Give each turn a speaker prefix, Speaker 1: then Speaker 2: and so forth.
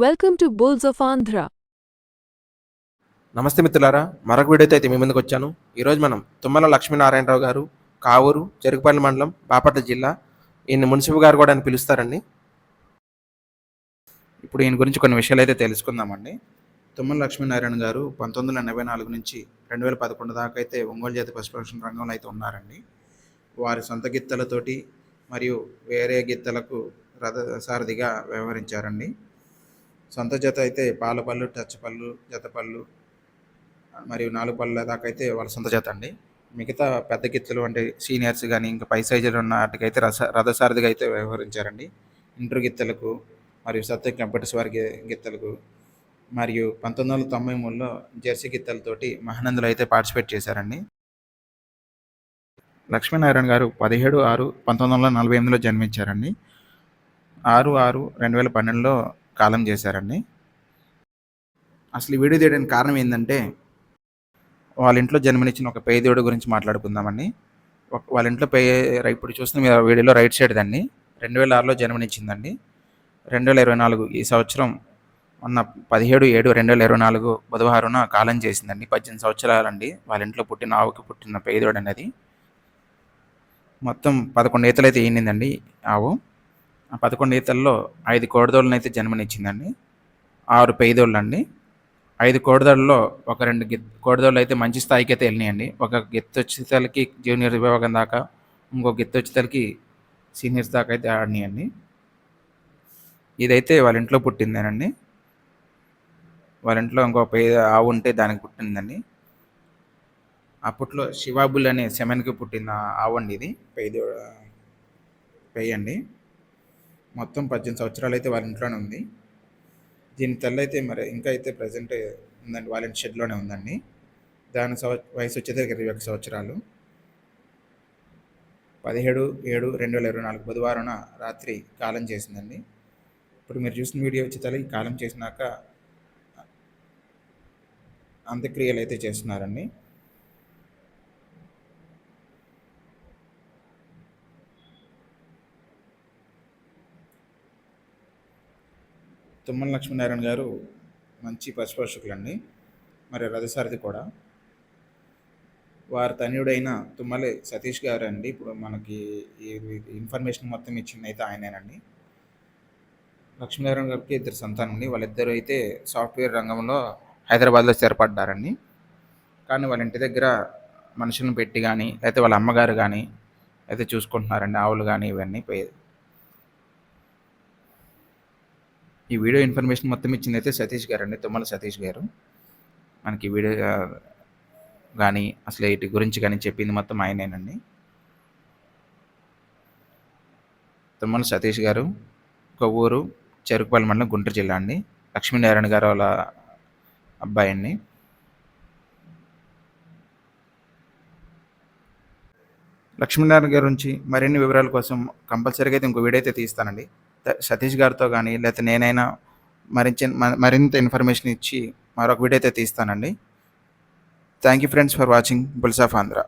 Speaker 1: Welcome to bulls of Andhra
Speaker 2: నమస్తే మిత్రులారా మరొక వీడియోతో అయితే మీ ముందుకు వచ్చాను. ఈరోజు మనం తుమ్మల లక్ష్మీనారాయణరావు గారు కావూరు చెరుకుపల్లి మండలం బాపట్ల జిల్లా ఈయన మున్సిపల్ గారు కూడా అని పిలుస్తారండి. ఇప్పుడు ఈయన గురించి కొన్ని విషయాలు అయితే తెలుసుకుందామండి. తుమ్మల లక్ష్మీనారాయణ గారు పంతొమ్మిది వందల ఎనభై నాలుగు నుంచి రెండు వేల పదకొండు దాకా అయితే ఒంగోలు జాతి పశుపోషణ రంగంలో అయితే ఉన్నారండి. వారి సొంత గిత్తలతోటి మరియు వేరే గిత్తలకు రథసారథిగా వ్యవహరించారండి. సొంత జత అయితే పాల పళ్ళు టచ్ పళ్ళు జత పళ్ళు మరియు నాలుగు పళ్ళ దాకా అయితే వాళ్ళ సొంత జత అండి. మిగతా పెద్ద గిత్తలు అంటే సీనియర్స్ కానీ ఇంకా పై సైజులు ఉన్న వాటికైతే రస రథసారథిగా అయితే వ్యవహరించారండి. ఇంటర్ గిత్తలకు మరియు సత్య కంప్యూటర్స్ వారి గిత్తలకు మరియు పంతొమ్మిది వందల తొంభై మూడులో జెర్సీ గిత్తలతోటి మహానందులు అయితే పార్టిసిపేట్ చేశారండి. లక్ష్మీనారాయణ గారు పదిహేడు ఆరు పంతొమ్మిది వందల నలభై ఎనిమిదిలో జన్మించారండి. ఆరు ఆరు రెండు వేల పన్నెండులో కాలం చేశారండి. అసలు ఈ వీడియో తీయడానికి కారణం ఏంటంటే వాళ్ళ ఇంట్లో జన్మనిచ్చిన ఒక పేదోడు గురించి మాట్లాడుకుందామండి. వాళ్ళ ఇంట్లో పే ఇప్పుడు చూస్తున్న వీడియోలో రైట్ సైడ్ అండి రెండు వేల ఆరులో జన్మనిచ్చిందండి. రెండు వేల ఇరవై నాలుగు ఈ సంవత్సరం ఉన్న పదిహేడు ఏడు రెండు వేల ఇరవై నాలుగు బుధవారం కాలం చేసిందండి. పద్దెనిమిది సంవత్సరాలండి వాళ్ళ ఇంట్లో పుట్టిన ఆవుకి పుట్టిన పేదోడు అనేది మొత్తం పదకొండు ఈతలు అయితే ఈనిందండి ఆవు. ఆ పదకొండు ఈతల్లో ఐదు కోడదోళ్ళని అయితే జన్మనిచ్చిందండి ఆరు పెయిదోళ్ళు అండి ఐదు కోడదోళ్ళలో ఒక రెండు గిత్ కోడదోళ్ళు అయితే మంచి స్థాయికి అయితే వెళ్ళినాయండి. ఒక గిత్త జూనియర్ విభాగం దాకా ఇంకో గిత్త సీనియర్స్ దాకా అయితే ఆడినాయండి. ఇదైతే వాళ్ళ ఇంట్లో పుట్టిందేనండి. వాళ్ళ ఇంట్లో ఇంకో పేద ఆవు ఉంటే దానికి పుట్టిందండి. అప్పట్లో శివాబుల్ అనే సెమెన్కి పుట్టిన ఆవు అండి ఇది పేదో పెయ్యి మొత్తం పద్దెనిమిది సంవత్సరాలు అయితే వాళ్ళ ఇంట్లోనే ఉంది. దీని తల్లి అయితే మరి ఇంకా అయితే ప్రజెంట్ ఉందండి వాళ్ళ ఇంటి షెడ్లోనే ఉందండి. దాని సంవ వయసు వచ్చేసరికి ఇరవై ఒక సంవత్సరాలు. పదిహేడు ఏడు రెండు వేల ఇరవై నాలుగు బుధవారం రాత్రి కాలం చేసిందండి. ఇప్పుడు మీరు చూసిన వీడియో వచ్చే తల్లి కాలం చేసినాక అంత్యక్రియలు అయితే చేస్తున్నారండి. తుమ్మల లక్ష్మీనారాయణ గారు మంచి పశుపోషకులండి మరి రథసారథి కూడా. వారి తనయుడైన తుమ్మలే సతీష్ గారు అండి. ఇప్పుడు మనకి ఇన్ఫర్మేషన్ మొత్తం ఇచ్చింది అయితే ఆయనేనండి. లక్ష్మీనారాయణ గారికి ఇద్దరు సంతానం అండి. వాళ్ళిద్దరు అయితే సాఫ్ట్వేర్ రంగంలో హైదరాబాద్లో స్థిరపడ్డారండి. కానీ వాళ్ళ ఇంటి దగ్గర మనుషులను పెట్టి కానీ అయితే వాళ్ళ అమ్మగారు కానీ అయితే చూసుకుంటున్నారండి. ఆవులు కానీ ఇవన్నీ ఈ వీడియో ఇన్ఫర్మేషన్ మొత్తం ఇచ్చింది అయితే సతీష్ గారు అండి తుమ్మల సతీష్ గారు. మనకి వీడియో కానీ అసలు వీటి గురించి కానీ చెప్పింది మొత్తం ఆయనేనండి. తుమ్మల సతీష్ గారు కొవ్వూరు చెరుకుపల్లి మండలం గుంటూరు జిల్లా అండి. లక్ష్మీనారాయణ గారు వాళ్ళ అబ్బాయి అండి. లక్ష్మీనారాయణ గారి గురించి మరిన్ని వివరాల కోసం కంపల్సరీగా అయితే ఇంకో వీడియో అయితే తీస్తానండి. సతీష్ గారితో కానీ లేకపోతే నేనైనా మరింత మరింత ఇన్ఫర్మేషన్ ఇచ్చి మరొక వీడియో అయితే తీస్తానండి. Thank you friends for watching bulls of Andhra.